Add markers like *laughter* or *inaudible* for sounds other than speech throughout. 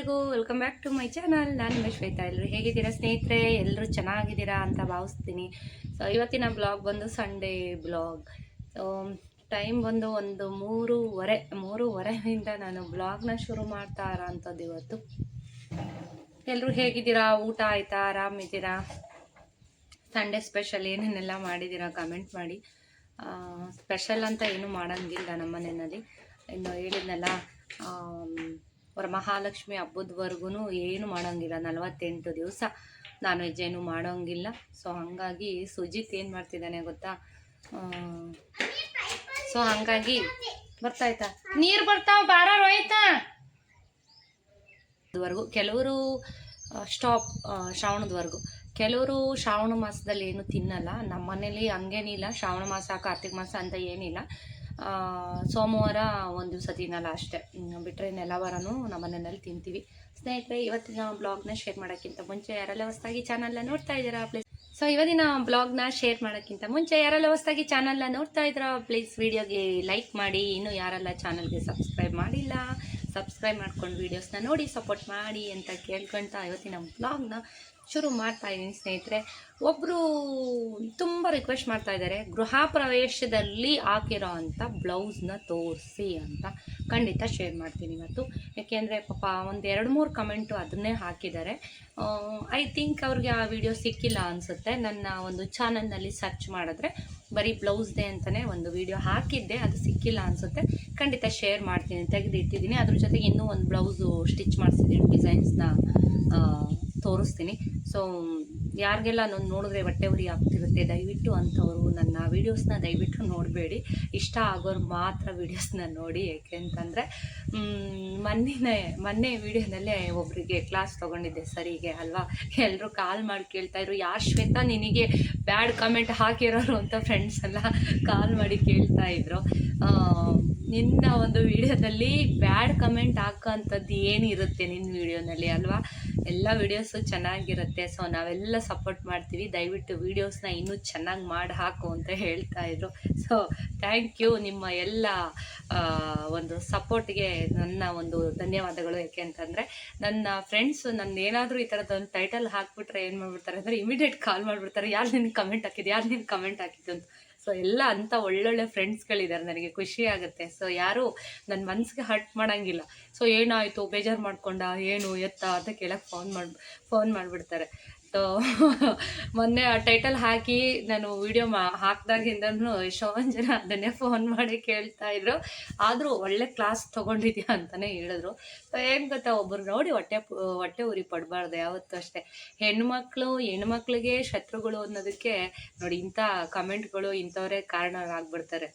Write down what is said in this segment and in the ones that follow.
ಎಲ್ರಿಗೂ welcome back to my channel. ನಾನು ನಿಮ್ಮ ಶ್ವೇತಾ. ಎಲ್ಲರೂ ಹೇಗಿದ್ದೀರಾ ಸ್ನೇಹಿತರೆ? ಎಲ್ಲರೂ ಚೆನ್ನಾಗಿದ್ದೀರಾ ಅಂತ ಭಾವಿಸ್ತೀನಿ. ಸೊ ಇವತ್ತಿನ ಬ್ಲಾಗ್ ಬಂದು ಸಂಡೇ ಬ್ಲಾಗ್. ಸೊ ಟೈಮ್ ಬಂದು ಒಂದು ಮೂರುವರೆ, ಮೂರುವರೆಯಿಂದ ನಾನು ಬ್ಲಾಗ್ನ ಶುರು ಮಾಡ್ತಾ ಇರೋಂಥದ್ದು ಇವತ್ತು. ಎಲ್ಲರೂ ಹೇಗಿದ್ದೀರಾ? ಊಟ ಆಯಿತಾ? ಆರಾಮಿದ್ದೀರಾ ಸಂಡೇ ಸ್ಪೆಷಲ್ ಏನೇನೆಲ್ಲ ಮಾಡಿದ್ದೀರಾ? ಕಮೆಂಟ್ ಮಾಡಿ. ಸ್ಪೆಷಲ್ ಅಂತ ಏನು ಮಾಡೋಂಗಿಲ್ಲ ನಮ್ಮ ಮನೆಯಲ್ಲಿ ಇನ್ನು ಹೇಳಿದ್ನಲ್ಲ ವರಮಹಾಲಕ್ಷ್ಮಿ ಹಬ್ಬದವರೆಗೂ ಏನು ಮಾಡೋಂಗಿಲ್ಲ. ನಲವತ್ತೆಂಟು ದಿವಸ ನಾನ್ ವೆಜ್ ಏನು ಮಾಡೋಂಗಿಲ್ಲ. ಸೊ ಹಾಗಾಗಿ ಸುಜಿತ್ ಏನು ಮಾಡ್ತಿದ್ದಾನೆ ಗೊತ್ತಾ? ಸೊ ಹಾಗಾಗಿ ಬರ್ತಾಯ್ತಾ ನೀರು ಬರ್ತಾವ ಬಾರ ರೋಯ್ತಾ ವರೆಗೂ ಕೆಲವರು ಸ್ಟಾಪ್ ಶ್ರಾವಣದವರೆಗೂ. ಕೆಲವರು ಶ್ರಾವಣ ಮಾಸದಲ್ಲಿ ಏನು ತಿನ್ನಲ್ಲ. ನಮ್ಮ ಮನೇಲಿ ಹಂಗೇನಿಲ್ಲ. ಶ್ರಾವಣ ಮಾಸ, ಕಾರ್ತಿಕ ಮಾಸ ಅಂತ ಏನಿಲ್ಲ. ಸೋಮವಾರ ಒಂದು ದಿವಸ ತಿನ್ನಲ್ಲ ಅಷ್ಟೇ. ಬಿಟ್ಟರೆ ನೆಲ ವಾರನೂ ನಮ್ಮ ಮನೆಯಲ್ಲಿ ತಿಂತೀವಿ. ಸ್ನೇಹಿತರೆ, ಇವತ್ತಿನ ಬ್ಲಾಗ್ನ ಶೇರ್ ಮಾಡೋಕ್ಕಿಂತ ಮುಂಚೆ ಯಾರೆಲ್ಲ ಹೊಸದಾಗಿ ಚಾನಲ್ನ ನೋಡ್ತಾ ಇದ್ದೀರಾ ಪ್ಲೀಸ್ ಸೊ ಇವತ್ತಿನ ಬ್ಲಾಗ್ನ ಶೇರ್ ಮಾಡೋಕ್ಕಿಂತ ಮುಂಚೆ ಯಾರೆಲ್ಲ ಹೊಸದಾಗಿ ಚಾನಲ್ನ ನೋಡ್ತಾ ಇದ್ದೀರಾ ಪ್ಲೀಸ್ ವಿಡಿಯೋಗೆ ಲೈಕ್ ಮಾಡಿ. ಇನ್ನೂ ಯಾರೆಲ್ಲ ಚಾನಲ್ಗೆ ಸಬ್ಸ್ಕ್ರೈಬ್ ಮಾಡಿಲ್ಲ ಸಬ್ಸ್ಕ್ರೈಬ್ ಮಾಡ್ಕೊಂಡು ವೀಡಿಯೋಸ್ನ ನೋಡಿ ಸಪೋರ್ಟ್ ಮಾಡಿ ಅಂತ ಕೇಳ್ಕೊಳ್ತಾ ಇವತ್ತಿನ ಬ್ಲಾಗ್ನ ಶುರು ಮಾಡ್ತಾ ಇದ್ದೀನಿ ಸ್ನೇಹಿತರೆ. ಒಬ್ಬರು ತುಂಬ ರಿಕ್ವೆಸ್ಟ್ ಮಾಡ್ತಾ ಇದ್ದಾರೆ, ಗೃಹ ಪ್ರವೇಶದಲ್ಲಿ ಹಾಕಿರೋ ಅಂಥ ಬ್ಲೌಸ್ನ ತೋರಿಸಿ ಅಂತ ಖಂಡಿತ ಶೇರ್ ಮಾಡ್ತೀನಿ ಇವತ್ತು. ಯಾಕೆಂದರೆ ಪಾಪ ಒಂದು ಎರಡು ಮೂರು ಕಮೆಂಟು ಅದನ್ನೇ ಹಾಕಿದ್ದಾರೆ. ಐ ಥಿಂಕ್ ಅವ್ರಿಗೆ ಆ ವಿಡಿಯೋ ಸಿಕ್ಕಿಲ್ಲ ಅನಿಸುತ್ತೆ. ನನ್ನ ಒಂದು ಚಾನಲ್ನಲ್ಲಿ ಸರ್ಚ್ ಮಾಡಿದ್ರೆ ಬರೀ ಬ್ಲೌಸ್ದೇ ಅಂತಲೇ ಒಂದು ವಿಡಿಯೋ ಹಾಕಿದ್ದೆ, ಅದು ಸಿಕ್ಕಿಲ್ಲ ಅನಿಸುತ್ತೆ. ಖಂಡಿತ ಶೇರ್ ಮಾಡ್ತೀನಿ, ತೆಗೆದಿಟ್ಟಿದ್ದೀನಿ. ಅದ್ರ ಜೊತೆಗೆ ಇನ್ನೂ ಒಂದು ಬ್ಲೌಸು ಸ್ಟಿಚ್ ಮಾಡಿಸಿದ್ದೀನಿ ಡಿಸೈನ್ಸ್ನ ತೋರಿಸ್ತೀನಿ. ಸೊ ಯಾರಿಗೆಲ್ಲ ನಾನು ನೋಡಿದ್ರೆ ಹೊಟ್ಟೆ ಉರಿ ಆಗ್ತಿರುತ್ತೆ, ದಯವಿಟ್ಟು ಅಂಥವರು ನನ್ನ ವೀಡಿಯೋಸ್ನ ದಯವಿಟ್ಟು ನೋಡಬೇಡಿ. ಇಷ್ಟ ಆಗೋರು ಮಾತ್ರ ವೀಡಿಯೋಸ್ನ ನೋಡಿ. ಏಕೆಂತಂದರೆ ಮೊನ್ನೆ ಮೊನ್ನೆ ವೀಡಿಯೋನಲ್ಲೇ ಒಬ್ಬರಿಗೆ ಕ್ಲಾಸ್ ತೊಗೊಂಡಿದ್ದೆ. ಸರಿಗೆ ಅಲ್ವಾ? ಎಲ್ಲರೂ ಕಾಲ್ ಮಾಡಿ ಕೇಳ್ತಾಯಿದ್ರು ಯಾರು ಶ್ವೇತಾ ನಿನಗೆ ಬ್ಯಾಡ್ ಕಮೆಂಟ್ ಹಾಕಿರೋರು ಅಂತ ಫ್ರೆಂಡ್ಸ್ ಎಲ್ಲ ಕಾಲ್ ಮಾಡಿ ಕೇಳ್ತಾಯಿದ್ರು ನಿನ್ನ ಒಂದು ವಿಡಿಯೋದಲ್ಲಿ ಬ್ಯಾಡ್ ಕಮೆಂಟ್ ಹಾಕೋಂಥದ್ದು ಏನಿರುತ್ತೆ ನಿನ್ನ ವಿಡಿಯೋನಲ್ಲಿ, ಅಲ್ವಾ? ಎಲ್ಲ ವಿಡಿಯೋಸು ಚೆನ್ನಾಗಿರುತ್ತೆ, ಸೊ ನಾವೆಲ್ಲ ಸಪೋರ್ಟ್ ಮಾಡ್ತೀವಿ. ದಯವಿಟ್ಟು ವೀಡಿಯೋಸ್ನ ಇನ್ನೂ ಚೆನ್ನಾಗಿ ಮಾಡಿ ಹಾಕು ಅಂತ ಹೇಳ್ತಾ ಇದ್ರು. ಸೊ ಥ್ಯಾಂಕ್ ಯು ನಿಮ್ಮ ಎಲ್ಲ ಒಂದು ಸಪೋರ್ಟ್ಗೆ ನನ್ನ ಒಂದು ಧನ್ಯವಾದಗಳು. ಯಾಕೆ ಅಂತಂದರೆ ನನ್ನ ಫ್ರೆಂಡ್ಸು ನನ್ನ ಏನಾದರೂ ಈ ಥರದ್ದು ಒಂದು ಟೈಟಲ್ ಹಾಕ್ಬಿಟ್ರೆ ಏನು ಮಾಡ್ಬಿಡ್ತಾರೆ ಅಂದರೆ, ಇಮಿಡಿಯೇಟ್ ಕಾಲ್ ಮಾಡಿಬಿಡ್ತಾರೆ. ಯಾರು ನಿನ್ನ ಕಮೆಂಟ್ ಹಾಕಿದ್ದು? ಯಾರು ನಿನ್ನ ಕಮೆಂಟ್ ಹಾಕಿದ್ದು ಅಂತ. ಸೊ ಎಲ್ಲ ಅಂಥ ಒಳ್ಳೊಳ್ಳೆ ಫ್ರೆಂಡ್ಸ್ಗಳಿದ್ದಾರೆ ನನಗೆ, ಖುಷಿ ಆಗುತ್ತೆ. ಸೊ ಯಾರು ನನ್ನ ಮನಸ್ಸಿಗೆ ಹರ್ಟ್ ಮಾಡೋಂಗಿಲ್ಲ. ಸೊ ಏನಾಯಿತು? ಬೇಜಾರು ಮಾಡ್ಕೊಂಡ? ಏನು ಎತ್ತ? ಅಂತ ಕೇಳೋಕ್ಕೆ ಫೋನ್ ಮಾಡಿ ಫೋನ್ ಮಾಡಿಬಿಡ್ತಾರೆ. *laughs* ಮೊನ್ನೆ ಆ ಟೈಟಲ್ ಹಾಕಿ ನಾನು ವಿಡಿಯೋ ಮಾ, ಹಾಕ್ದಾಗಿಂದನೂ ಎಷ್ಟೊಂದು ಜನ ಅದನ್ನೇ ಫೋನ್ ಮಾಡಿ ಕೇಳ್ತಾ ಇದ್ರು. ಆದರೂ ಒಳ್ಳೆ ಕ್ಲಾಸ್ ತೊಗೊಂಡಿದ್ಯಾ ಅಂತಲೇ ಹೇಳಿದ್ರು. ಏನು ಗೊತ್ತಾ ಒಬ್ಬರು ನೋಡಿ ಹೊಟ್ಟೆ ಹೊಟ್ಟೆ ಉರಿ ಪಡಬಾರ್ದು ಯಾವತ್ತೂ ಅಷ್ಟೇ. ಹೆಣ್ಮಕ್ಳು, ಹೆಣ್ಮಕ್ಳಿಗೆ ಶತ್ರುಗಳು ಅನ್ನೋದಕ್ಕೆ ನೋಡಿ ಇಂಥ ಕಮೆಂಟ್ಗಳು ಇಂಥವರೇ ಕಾರಣರಾಗ್ಬಿಡ್ತಾರೆ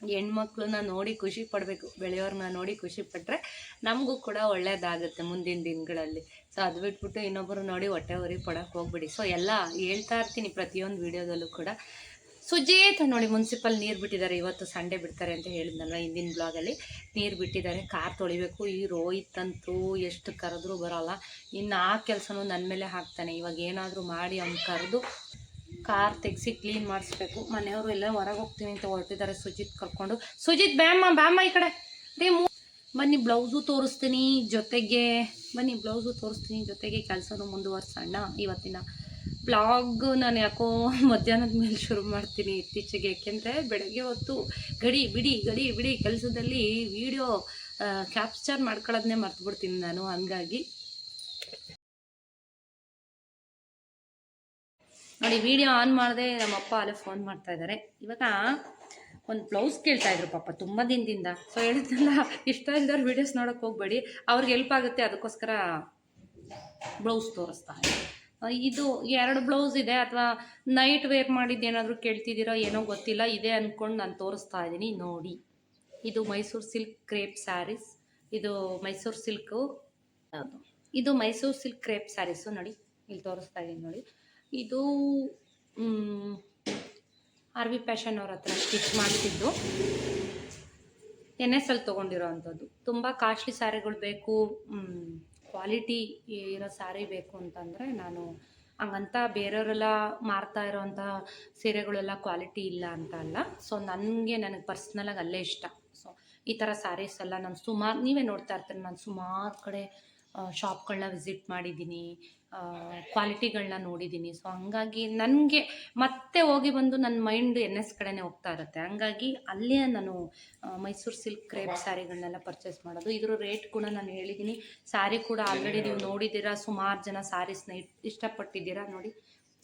ಹೆಣ್ಮಕ್ಳನ್ನ ನೋಡಿ ಖುಷಿ ಪಡಬೇಕು ಬೆಳೆಯೋರನ್ನ ನೋಡಿ ಖುಷಿ ಪಟ್ಟರೆ ನಮಗೂ ಕೂಡ ಒಳ್ಳೇದಾಗುತ್ತೆ ಮುಂದಿನ ದಿನಗಳಲ್ಲಿ. ಸೊ ಅದು ಬಿಟ್ಬಿಟ್ಟು ಇನ್ನೊಬ್ಬರು ನೋಡಿ ಹೊಟ್ಟೆ ಹೊರಿ ಪಡೋಕೆ ಹೋಗ್ಬಿಡಿ. ಸೊ ಎಲ್ಲ ಹೇಳ್ತಾ ಇರ್ತೀನಿ ಪ್ರತಿಯೊಂದು ವಿಡಿಯೋದಲ್ಲೂ ಕೂಡ. ಸುಜೇತ ನೋಡಿ ಮುನ್ಸಿಪಲ್ ನೀರು ಬಿಟ್ಟಿದ್ದಾರೆ. ಇವತ್ತು ಸಂಡೇ ಬಿಡ್ತಾರೆ ಅಂತ ಹೇಳಿದ್ನಲ್ವ ಹಿಂದಿನ ಬ್ಲಾಗಲ್ಲಿ. ನೀರು ಬಿಟ್ಟಿದ್ದಾರೆ, ಕಾರ್ ತೊಳಿಬೇಕು. ಈ ರೋಹಿತ್ ಅಂತೂ ಎಷ್ಟು ಕರೆದ್ರೂ ಬರೋಲ್ಲ. ಇನ್ನು ಆ ಕೆಲಸನೂ ನನ್ನ ಮೇಲೆ ಹಾಕ್ತಾನೆ. ಇವಾಗ ಏನಾದರೂ ಮಾಡಿ ಅವ್ನು ಕರೆದು ಕಾರ್ ತೆಗ್ಸಿ ಕ್ಲೀನ್ ಮಾಡಿಸ್ಬೇಕು. ಮನೆಯವರು ಎಲ್ಲ ಹೊರಗೆ ಹೋಗ್ತೀನಿ ಅಂತ ಹೊರಟಿದ್ದಾರೆ ಸುಜಿತ್ ಕರ್ಕೊಂಡು. ಸುಜಿತ್ ಬ್ಯಾಮ್ಮ ಬ್ಯಾಮ್ಮ ಈ ಕಡೆ. ರೀ, ಮೂ ಬನ್ನಿ, ಬ್ಲೌಸು ತೋರಿಸ್ತೀನಿ ಜೊತೆಗೆ. ಬನ್ನಿ, ಬ್ಲೌಸು ತೋರಿಸ್ತೀನಿ ಜೊತೆಗೆ ಕೆಲಸನೂ ಮುಂದುವರ್ಸೋಣ ಇವತ್ತಿನ ಬ್ಲಾಗ್ ನಾನು ಯಾಕೋ ಮಧ್ಯಾಹ್ನದ ಮೇಲೆ ಶುರು ಮಾಡ್ತೀನಿ ಇತ್ತೀಚೆಗೆ. ಯಾಕೆಂದರೆ ಬೆಳಗ್ಗೆ ಹೊತ್ತು ಗಡಿ, ಬಿಡಿ ಗಡಿ, ಬಿಡಿ ಕೆಲಸದಲ್ಲಿ ವಿಡಿಯೋ ಕ್ಯಾಪ್ಚರ್ ಮಾಡ್ಕೊಳ್ಳೋದನ್ನೇ ಮರ್ತ್ಬಿಡ್ತೀನಿ ನಾನು. ಹಂಗಾಗಿ ನೋಡಿ ವಿಡಿಯೋ ಆನ್ ಮಾಡಿದೆ ನಮ್ಮಪ್ಪ ಅಲ್ಲೇ ಫೋನ್ ಮಾಡ್ತಾ ಇದ್ದಾರೆ ಇವಾಗ ಒಂದು ಬ್ಲೌಸ್ ಕೇಳ್ತಾ ಇದ್ರು ಪಾಪ, ತುಂಬ ದಿನದಿಂದ. ಸೊ ಹೇಳಿದ್ನಲ್ಲ, ಇಷ್ಟ ಇಲ್ದವ್ರು ವೀಡಿಯೋಸ್ ನೋಡೋಕೆ ಹೋಗ್ಬೇಡಿ. ಅವ್ರಿಗೆ ಹೆಲ್ಪ್ ಆಗುತ್ತೆ, ಅದಕ್ಕೋಸ್ಕರ ಬ್ಲೌಸ್ ತೋರಿಸ್ತಾ. ಇದು ಎರಡು ಬ್ಲೌಸ್ ಇದೆ, ಅಥವಾ ನೈಟ್ ವೇರ್ ಮಾಡಿದ್ದು ಏನಾದರೂ ಕೇಳ್ತಿದ್ದೀರೋ, ಏನೋ ಗೊತ್ತಿಲ್ಲ, ಇದೆ ಅಂದ್ಕೊಂಡು ನಾನು ತೋರಿಸ್ತಾ ಇದ್ದೀನಿ. ನೋಡಿ, ಇದು ಮೈಸೂರು ಸಿಲ್ಕ್ ಕ್ರೇಪ್ ಸ್ಯಾರೀಸ್ ಇದು ಮೈಸೂರು ಸಿಲ್ಕು ಇದು ಮೈಸೂರು ಸಿಲ್ಕ್ ಕ್ರೇಪ್ ಸ್ಯಾರೀಸು ನೋಡಿ, ಇಲ್ಲಿ ತೋರಿಸ್ತಾ ಇದ್ದೀನಿ ನೋಡಿ. ಇದು ಆರ್ ವಿ ಪ್ಯಾಷನ್ ಅವ್ರ ಹತ್ರ ಸ್ಟಿಚ್ ಮಾಡ್ತಿದ್ದು. ಎನ್ ಎಸ್ ಅಲ್ಲಿ ತೊಗೊಂಡಿರೋ ಅಂಥದ್ದು. ತುಂಬ ಕಾಸ್ಟ್ಲಿ ಸ್ಯಾರಿಗಳು ಬೇಕು ಕ್ವಾಲಿಟಿ ಇರೋ ಸ್ಯಾರಿ ಬೇಕು ಅಂತಂದರೆ ನಾನು ಹಂಗಂತ ಬೇರೆಯವರೆಲ್ಲ ಮಾರ್ತಾ ಇರೋವಂಥ ಸೀರೆಗಳೆಲ್ಲ ಕ್ವಾಲಿಟಿ ಇಲ್ಲ ಅಂತ ಅಲ್ಲ. ಸೊ ನನಗೆ ನನಗೆ ಪರ್ಸ್ನಲಾಗಿ ಅಲ್ಲೇ ಇಷ್ಟ. ಸೊ ಈ ಥರ ಸ್ಯಾರೀಸ್ ಎಲ್ಲ ನಾನು ಸುಮಾರು, ನೀವೇ ನೋಡ್ತಾ ಇರ್ತೀನಿ ನಾನು ಸುಮಾರು ಕಡೆ ಶಾಪ್ಗಳನ್ನ ವಿಸಿಟ್ ಮಾಡಿದ್ದೀನಿ ಕ್ವಾಲಿಟಿಗಳನ್ನ ನೋಡಿದ್ದೀನಿ. ಸೊ ಹಂಗಾಗಿ ನನಗೆ ಮತ್ತೆ ಹೋಗಿ ಬಂದು ನನ್ನ ಮೈಂಡ್ ಎನ್ ಎಸ್ ಕಡೆನೇ ಹೋಗ್ತಾ ಇರುತ್ತೆ. ಹಂಗಾಗಿ ಅಲ್ಲೇ ನಾನು ಮೈಸೂರು ಸಿಲ್ಕ್ ಕ್ರೇಪ್ ಸ್ಯಾರಿಗಳನ್ನೆಲ್ಲ ಪರ್ಚೇಸ್ ಮಾಡೋದು. ಇದ್ರ ರೇಟ್ ಕೂಡ ನಾನು ಹೇಳಿದ್ದೀನಿ. ಸ್ಯಾರಿ ಕೂಡ ಆಲ್ರೆಡಿ ನೀವು ನೋಡಿದ್ದೀರಾ, ಸುಮಾರು ಜನ ಸ್ಯಾರೀಸ್ನ ಇಷ್ಟಪಟ್ಟಿದ್ದೀರಾ ನೋಡಿ.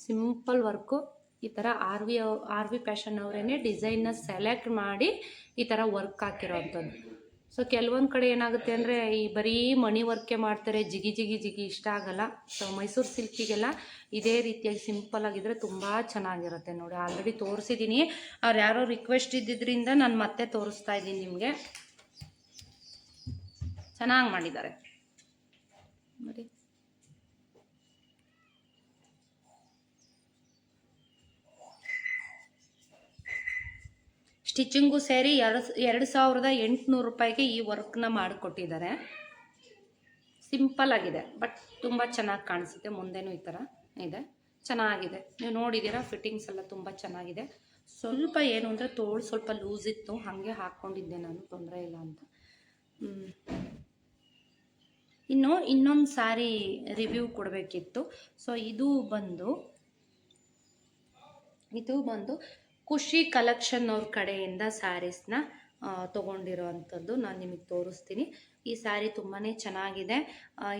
ಸಿಂಪಲ್ ವರ್ಕು ಈ ಥರ R V R V fashion ಅವರೇ ಡಿಸೈನ್ನ ಸೆಲೆಕ್ಟ್ ಮಾಡಿ ಈ ಥರ ವರ್ಕ್ ಹಾಕಿರೋವಂಥದ್ದು. ಸೊ ಕೆಲವೊಂದು ಕಡೆ ಏನಾಗುತ್ತೆ ಅಂದರೆ ಈ ಬರೀ ಮಣಿ ವರ್ಕೆ ಮಾಡ್ತಾರೆ, ಜಿಗಿ ಜಿಗಿ ಜಿಗಿ ಇಷ್ಟ ಆಗಲ್ಲ. ಸೊ ಮೈಸೂರು ಸಿಲ್ಕಿಗೆಲ್ಲ ಇದೇ ರೀತಿಯಾಗಿ ಸಿಂಪಲ್ ಆಗಿದ್ರೆ ತುಂಬ ಚೆನ್ನಾಗಿರುತ್ತೆ ನೋಡಿ. ಆಲ್ರೆಡಿ ತೋರಿಸಿದ್ದೀನಿ ಅವ್ರು ಯಾರೋ ರಿಕ್ವೆಸ್ಟ್ ಇದ್ದಿದ್ದರಿಂದ ನಾನು ಮತ್ತೆ ತೋರಿಸ್ತಾ ಇದ್ದೀನಿ ನಿಮಗೆ. ಚೆನ್ನಾಗಿ ಮಾಡಿದ್ದಾರೆ. ನೋಡಿ. ಸ್ಟಿಚಿಂಗು ಸೇರಿ ಎರಡು ಎರಡು ಸಾವಿರದ ಎಂಟುನೂರು ರೂಪಾಯಿಗೆ ಈ ವರ್ಕ್ನ ಮಾಡಿಕೊಟ್ಟಿದ್ದಾರೆ. ಸಿಂಪಲ್ ಆಗಿದೆ, ಬಟ್ ತುಂಬ ಚೆನ್ನಾಗಿ ಕಾಣಿಸುತ್ತೆ. ಮುಂದೆನೂ ಈ ಥರ ಇದೆ. ಚೆನ್ನಾಗಿದೆ. ನೀವು ನೋಡಿದ್ದೀರಾ ಫಿಟ್ಟಿಂಗ್ಸ್ ಎಲ್ಲ ತುಂಬ ಚೆನ್ನಾಗಿದೆ. ಸ್ವಲ್ಪ ಏನು ಅಂದರೆ ತೋಳು ಸ್ವಲ್ಪ ಲೂಸ್ ಇತ್ತು, ಹಾಗೆ ಹಾಕ್ಕೊಂಡಿದ್ದೆ ನಾನು, ತೊಂದರೆ ಇಲ್ಲ ಅಂತ. ಇನ್ನು, ಇನ್ನೊಂದು ಸಾರಿ ರಿವ್ಯೂ ಕೊಡಬೇಕಿತ್ತು. ಸೊ, ಇದು ಬಂದು ಇದು ಬಂದು ಖುಷಿ ಕಲೆಕ್ಷನ್ ಅವ್ರ ಕಡೆಯಿಂದ ಸ್ಯಾರೀಸ್ನ ತೊಗೊಂಡಿರೋ ಅಂಥದ್ದು ನಾನು ನಿಮಗೆ ತೋರಿಸ್ತೀನಿ. ಈ ಸ್ಯಾರಿ ತುಂಬಾ ಚೆನ್ನಾಗಿದೆ.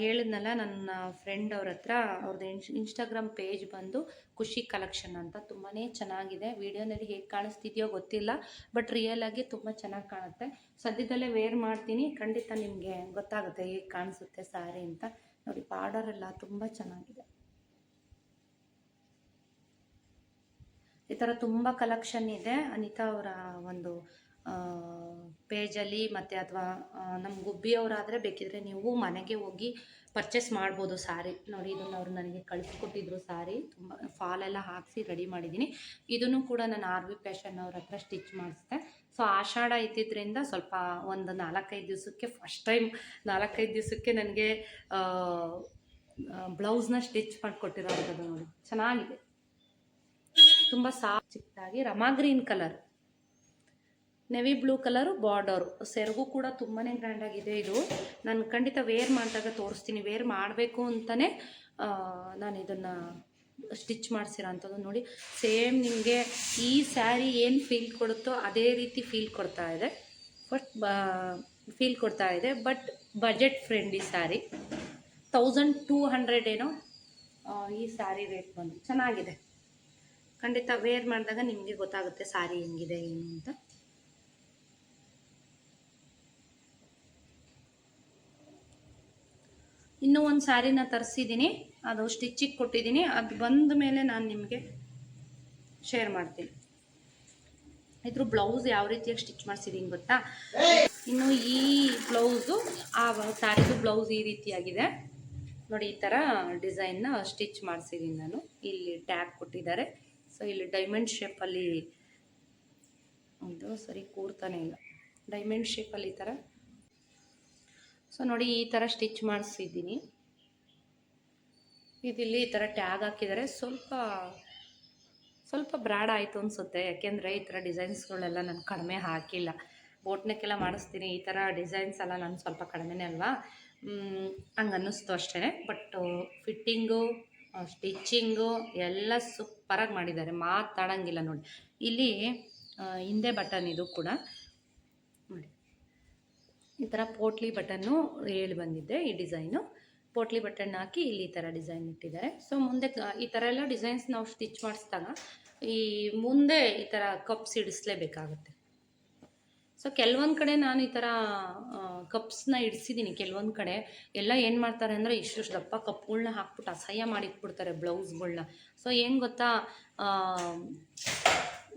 ಹೇಳಿದ್ನಲ್ಲ ನನ್ನ ಫ್ರೆಂಡ್ ಅವ್ರ ಹತ್ರ ಅವ್ರದ್ದು ಇನ್ಸ್ ಇನ್ಸ್ಟಾಗ್ರಾಮ್ ಪೇಜ್ ಬಂದು ಖುಷಿ ಕಲೆಕ್ಷನ್ ಅಂತ. ತುಂಬಾ ಚೆನ್ನಾಗಿದೆ. ವಿಡಿಯೋನಲ್ಲಿ ಹೇಗೆ ಕಾಣಿಸ್ತಿದೆಯೋ ಗೊತ್ತಿಲ್ಲ, ಬಟ್ ರಿಯಲ್ ಆಗಿ ತುಂಬ ಚೆನ್ನಾಗಿ ಕಾಣುತ್ತೆ. ಸದ್ಯದಲ್ಲೇ ವೇರ್ ಮಾಡ್ತೀನಿ. ಖಂಡಿತ ನಿಮಗೆ ಗೊತ್ತಾಗುತ್ತೆ ಹೇಗೆ ಕಾಣಿಸುತ್ತೆ ಸ್ಯಾರಿ ಅಂತ. ನೋಡಿ ಬಾರ್ಡರ್ ಎಲ್ಲ ತುಂಬ ಚೆನ್ನಾಗಿದೆ. ಈ ಥರ ತುಂಬ ಕಲೆಕ್ಷನ್ ಇದೆ. ಅನಿತಾ ಅವರ ಒಂದು ಪೇಜಲ್ಲಿ ಮತ್ತು ಅಥವಾ ನಮ್ಮ ಗುಬ್ಬಿಯವರಾದರೆ ಬೇಕಿದ್ರೆ ನೀವು ಮನೆಗೆ ಹೋಗಿ ಪರ್ಚೇಸ್ ಮಾಡ್ಬೋದು ಸ್ಯಾರಿ ನೋಡಿ, ಇದನ್ನು ಅವರು ನನಗೆ ಕಳಿಸ್ಕೊಟ್ಟಿದ್ರು ಸ್ಯಾರಿ ತುಂಬ ಫಾಲೆಲ್ಲ ಹಾಕಿಸಿ ರೆಡಿ ಮಾಡಿದ್ದೀನಿ. ಇದನ್ನು ಕೂಡ ನಾನು ಆರ್ ವಿ ಫ್ಯಾಷನ್ ಅವ್ರ ಹತ್ರ ಸ್ಟಿಚ್ ಮಾಡಿಸ್ದೆ. ಸೊ ಆಷಾಢ ಇದ್ದಿದ್ದರಿಂದ ಸ್ವಲ್ಪ ಒಂದು ನಾಲ್ಕೈದು ದಿವಸಕ್ಕೆ ಫಸ್ಟ್ ಟೈಮ್ ನಾಲ್ಕೈದು ದಿವಸಕ್ಕೆ ನನಗೆ ಬ್ಲೌಸ್ನ ಸ್ಟಿಚ್ ಮಾಡಿಕೊಟ್ಟಿರೋ ಅಂಥದ್ದು ನೋಡಿ. ಚೆನ್ನಾಗಿದೆ. ತುಂಬ ಸಾಫ್ಟ್ ಚಿಕ್ಕದಾಗಿ Rama green colour. Navy blue colour, border. ಸೆರಗು ಕೂಡ ತುಂಬಾ ಗ್ರ್ಯಾಂಡಾಗಿದೆ ಇದು. ನಾನು ಖಂಡಿತ ವೇರ್ ಮಾಡಿದಾಗ ತೋರಿಸ್ತೀನಿ. ವೇರ್ ಮಾಡಬೇಕು ಅಂತಲೇ ನಾನು ಇದನ್ನು ಸ್ಟಿಚ್ ಮಾಡಿಸಿರೋ ಅಂಥದ್ದು ನೋಡಿ. ಸೇಮ್ ನಿಮಗೆ ಈ ಸ್ಯಾರಿ ಏನು ಫೀಲ್ ಕೊಡುತ್ತೋ ಅದೇ ರೀತಿ ಫೀಲ್ ಕೊಡ್ತಾ ಇದೆ. ಬಟ್ ಫೀಲ್ ಕೊಡ್ತಾ ಇದೆ. But budget friendly saree thousand two hundred ಏನೋ ಈ ಸ್ಯಾರಿ ರೇಟ್ ಬಂದು ಚೆನ್ನಾಗಿದೆ. ಖಂಡಿತ ವೇರ್ ಮಾಡಿದಾಗ ನಿಮಗೆ ಗೊತ್ತಾಗುತ್ತೆ ಸಾರಿ ಹೆಂಗಿದೆ, ಏನು ಅಂತ. ಇನ್ನೂ ಒಂದು ಸ್ಯಾರಿನ ತರಿಸಿದ್ದೀನಿ ಅದು ಸ್ಟಿಚ್ಚಿಗೆ ಕೊಟ್ಟಿದ್ದೀನಿ ಅದು ಬಂದ ಮೇಲೆ ನಾನು ನಿಮಗೆ ಶೇರ್ ಮಾಡ್ತೀನಿ. ಇದ್ರ ಬ್ಲೌಸ್ ಯಾವ ರೀತಿಯಾಗಿ ಸ್ಟಿಚ್ ಮಾಡಿಸಿದ್ದೀನಿ ಗೊತ್ತಾ? ಇನ್ನು ಈ ಬ್ಲೌಸು ಆ ಸ್ಯಾರಿದು ಬ್ಲೌಸ್ ಈ ರೀತಿಯಾಗಿದೆ. ನೋಡಿ, ಈ ಥರ ಡಿಸೈನ್ನ ಸ್ಟಿಚ್ ಮಾಡಿಸಿದ್ದೀನಿ ನಾನು. ಇಲ್ಲಿ ಟ್ಯಾಗ್ ಕೊಟ್ಟಿದ್ದಾರೆ. ಸೊ ಇಲ್ಲಿ ಡೈಮಂಡ್ ಶೇಪಲ್ಲಿ ಇದು ಸರಿ ಕೂರ್ತಾನೆ ಇಲ್ಲ. ಡೈಮಂಡ್ ಶೇಪಲ್ಲಿ ಈ ಥರ ಸೊ ನೋಡಿ ಈ ಥರ ಸ್ಟಿಚ್ ಮಾಡಿಸಿದ್ದೀನಿ. ಇದಿಲ್ಲಿ ಈ ಥರ ಟ್ಯಾಗ್ ಹಾಕಿದ್ದಾರೆ. ಸ್ವಲ್ಪ ಸ್ವಲ್ಪ ಬ್ರಾಡ್ ಆಯಿತು ಅನಿಸುತ್ತೆ. ಯಾಕೆಂದರೆ ಈ ಥರ ಡಿಸೈನ್ಸ್ಗಳೆಲ್ಲ ನಾನು ಕಡಿಮೆ ಹಾಕಿಲ್ಲ. ಬೋಟ್ನಕ್ಕೆಲ್ಲ ಮಾಡಿಸ್ತೀನಿ. ಈ ಥರ ಡಿಸೈನ್ಸ್ ಎಲ್ಲ ನಾನು ಸ್ವಲ್ಪ ಕಡಿಮೆನೇ ಅಲ್ವಾ? ಹಂಗೆ ಅನ್ನಿಸ್ತು ಅಷ್ಟೇ ಬಟ್ ಫಿಟ್ಟಿಂಗು ಸ್ಟಿಚ್ಚಿಂಗು ಎಲ್ಲ ಸೂಪರಾಗಿ ಮಾಡಿದ್ದಾರೆ, ಮಾತಾಡೋಂಗಿಲ್ಲ ನೋಡಿ. ಇಲ್ಲಿ ಹಿಂದೆ ಬಟನ್ ಇದು ಕೂಡ ನೋಡಿ. ಈ ಥರ ಪೋಟ್ಲಿ ಬಟನ್ನು ಹೇಳಿ ಬಂದಿದ್ದೆ, ಈ ಡಿಸೈನು. ಪೋಟ್ಲಿ ಬಟನ್ ಹಾಕಿ ಇಲ್ಲಿ ಈ ಥರ ಡಿಸೈನ್ ಇಟ್ಟಿದ್ದಾರೆ. ಸೊ, ಮುಂದೆ ಈ ಥರ ಎಲ್ಲ ಡಿಸೈನ್ಸ್ ನಾವು ಸ್ಟಿಚ್ ಮಾಡಿಸಿದಾಗ ಈ ಮುಂದೆ ಈ ಥರ ಕಪ್ಸ್ ಇಡಿಸ್ಲೇಬೇಕಾಗುತ್ತೆ. ಸೊ ಕೆಲವೊಂದು ಕಡೆ ನಾನು ಈ ಥರ ಕಪ್ಸ್ನ ಇಡಿಸಿದ್ದೀನಿ ಕೆಲವೊಂದು ಕಡೆ ಎಲ್ಲ ಏನು ಮಾಡ್ತಾರೆ ಅಂದರೆ ಇಷ್ಟು ದಪ್ಪ ಕಪ್ಗಳನ್ನ ಹಾಕ್ಬಿಟ್ಟು ಅಸಹ್ಯ ಮಾಡಿಟ್ಬಿಡ್ತಾರೆ ಬ್ಲೌಸ್ಗಳನ್ನ ಸೊ ಏನು ಗೊತ್ತಾ?